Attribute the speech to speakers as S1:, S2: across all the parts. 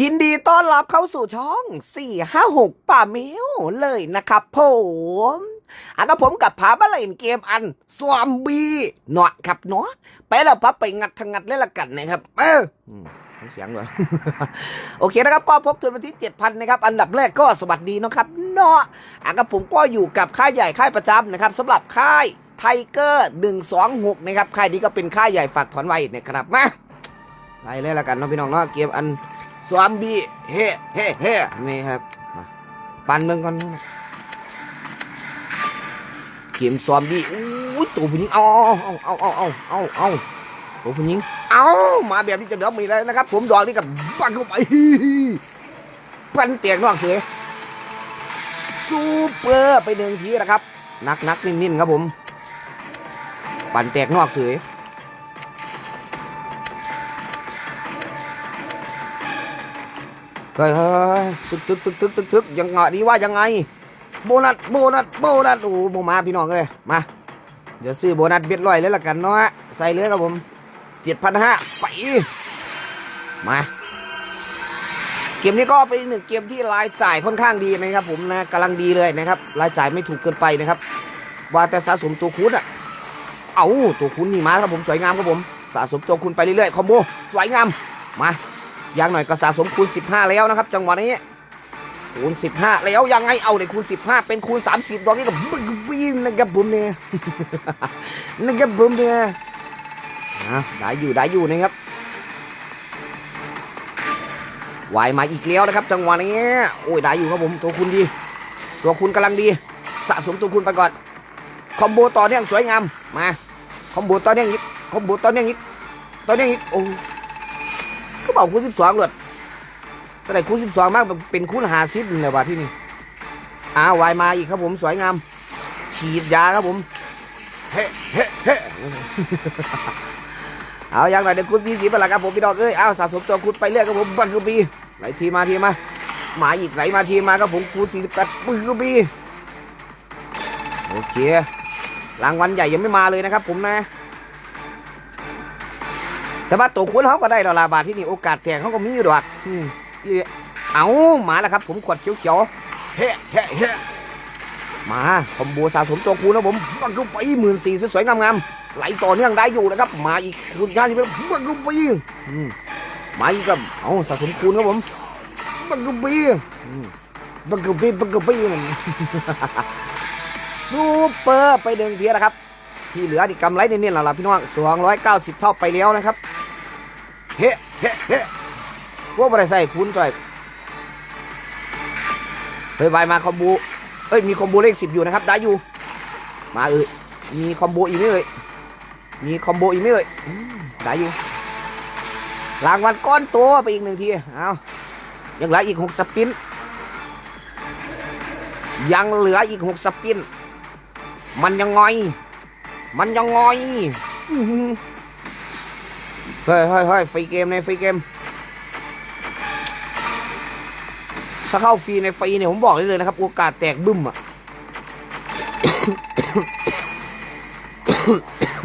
S1: ยินดีต้อนรับเข้าสู่ช่อง 456 ป่าเมวเลยนะครับผมอันกับผมกับพามาเล่นเกมอันซอมบี้เนาะครับเนาะไปแล้วพับไปงัดทางงัดเล่นละกันนะครับ เออเสียงเลยโอเคนะครับ ก็พบกันวันที่ 7,000 นะครับ อันดับแรกก็สวัสดีนะครับ เนาะอันกับผมก็อยู่กับค่ายใหญ่ค่ายประจำนะครับสำหรับค่ายไทเกอร์126 นะครับ ค่ายนี้ก็เป็นค่ายใหญ่ฝากถอนไว้นะครับมาไปเลยละกันเนาะพี่น้องเนาะเกมอัน ซอมบี้เฮ้เฮ้เฮ้นี่ครับมาปั่นเมืองก่อนเกมซอมบี้อู้ยตัวผู้หญิงเอาเอาเอาเอาเอาเอาเอาตัวผู้หญิงเอามาแบบที่จะเดือดมีแล้วนะครับ ผมดอกนี่กับปั่นเข้าไปปั่นเตียงนอกเสือซูเปอร์ไปหนึ่งทีนะครับนักนักนิ่นๆครับผม ปั่นแตกนอกเสือ ฮ้ยเฮ้ยตึกตึกตึกตึกตึกตึกยังไงดีว่ายังไง โบนัสโบนัสโบนัสโอ้โหมาพี่น้องเลยมา เดี๋ยวซื้อโบนัสเบ็ดร้อยเลยละกันเนาะใส่เลยครับผมเจ็ดพันห้าไปมาเกมนี้ก็เป็นหนึ่งเกมที่รายจ่ายค่อนข้างดีนะครับ ผมนะกำลังดีเลยนะครับรายจ่ายไม่ถูกเกินไปนะครับ ว่าแต่สะสมตัวคูณอะเอาตัวคูณนี่มาครับผมสวยงามครับผมสะสมตัวคูณไปเรื่อยๆคอมโบสวยงามมา อย่างหน่อยก็สะสมคูณ 15 แล้วนะครับ จังหวะนี้คูณ 15 แล้วยังไงเอาในคูณ 15 เป็นคูณ 30ดอกนี้ก็บึ้งวิ่งนะครับผมเนี่ยนะครับผมเนี่ยอะได้อยู่ได้อยู่นะครับวายมาอีกแล้วนะครับ จังหวะนี้โอ้ยได้อยู่ครับผมตัวคุณดี ตัวคุณกำลังดี สะสมตัวคุณไปก่อนคอมโบต่อเนื่องสวยงามมาคอมโบต่อเนื่องอีกคอมโบต่อเนื่องอีกต่อเนื่องอีกโอ้ ก็บอกคูณสิบสองเลยก็ได้คูณสิบสองมากเป็นคูณหาซิบเลยว่ะที่นี่อ้าววายมาอีกครับผมสวยงาม ฉีดยาครับผมเฮ้เฮ้เฮ้เอาอย่างไรเดี๋ยวคูณสี่สิบไปละครับผมพี่ดอกเอ้ยเอาสะสมตัวคูณไปเรื่อยครับผมบังกบีไหลทีมาทีมาหมาอีกไหลมาทีมาครับผมคูณสี่สิบแปดบังกบีโอเครางวัลใหญ่ยังไม่มาเลยนะครับผมนะ แต่ว่าตัวคุณเขาก็ได้ดอลลาร์บาทที่นี่โอกาสแทงเขาก็มีอยู่ดอกอืมเอามาแล้วครับ ผมขวดเขียวๆเฮ้เฮ้เฮ้มาคอมโบสะสมตัวคูณนะผมบังกุไปหมื่นสี่สวยๆงามๆไหลต่อเนื่องได้อยู่นะครับ มาอีกคูณชาที่เป็นบังกุไปอืมมาอีกกับเอาสะสมคูณครับผมบังกุไปอืมบังกุไปบังกุไปมันซูเปอร์ไปหนึ่งเทียนะครับ ที่เหลือที่กำไรเนียนๆแล้วล่ะพี่น้องสองร้อยเก้าสิบเท่าไปแล้วนะครับ เฮ้เฮ้เฮ้พวกบริษัทคุณจ่อยเฮ้ยไปมาคอมโบเอ้ยมีคอมโบเลขสิบอยู่นะครับได้อยู่ มาเอ้ยมีคอมโบอีกไหมเอ่ยมีคอมโบอีกไหมเอ่ยได้อยู่รางวัลก้อนโตไปอีกหนึ่งทีเอายังเหลืออีกหกสปิน ยังเหลืออีกหกสปิน มันยังไงมันยังงอื้อหือ เฮ้ยเฮ้ยเฮ้ยฟรีเกมในฟรีเกม ถ้าเข้าฟรีในฟรีเนี่ยผมบอกได้เลยนะครับ โอกาสแตกบึ้มอะ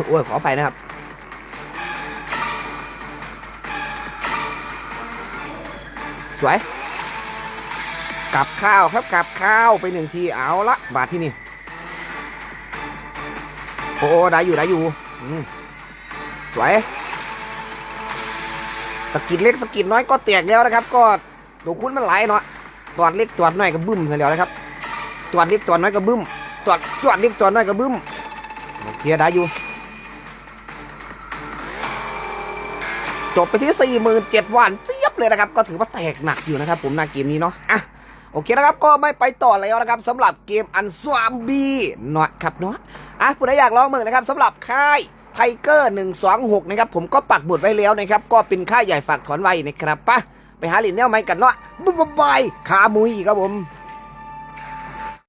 S1: โอ้ยขอไปนะครับ สวยกับข้าวครับกับข้าวไปหนึ่งทีเอาละบาทที่นี่ โอ้ได้อยู่ได้อยู่สวย สกิดเล็กสกิดน้อยก็แตกแล้วนะครับ ก็ตัวคุณมันไหลเนาะตัวเล็กตัวน้อยก็บึ้มกันแล้วนะครับตัวเล็กตัวน้อยก็บึ้มตัวตัวเล็กตัวน้อยก็บึ้มโอเคได้อยู่ จบไปที่สี่หมื่นเจ็ดวันเจี๊ยบเลยนะครับ ก็ถือว่าแตกหนักอยู่นะครับผมหน้าเกมนี้เนาะอะโอเคนะครับก็ไม่ไปต่อแล้วนะครับสำหรับเกมอันซอมบี้เนาะครับเนาะอะผู้ใดอยากลองมือนะครับสำหรับค่าย ไทเกอร์126 นะครับ ผมก็ปักบุดไว้แล้วนะครับ ก็เป็นค่าใหญ่ฝากถอนไว้นะครับปะไปหาหลินแนวไม้กันเนาะบ๊ายบายขามุยครับผม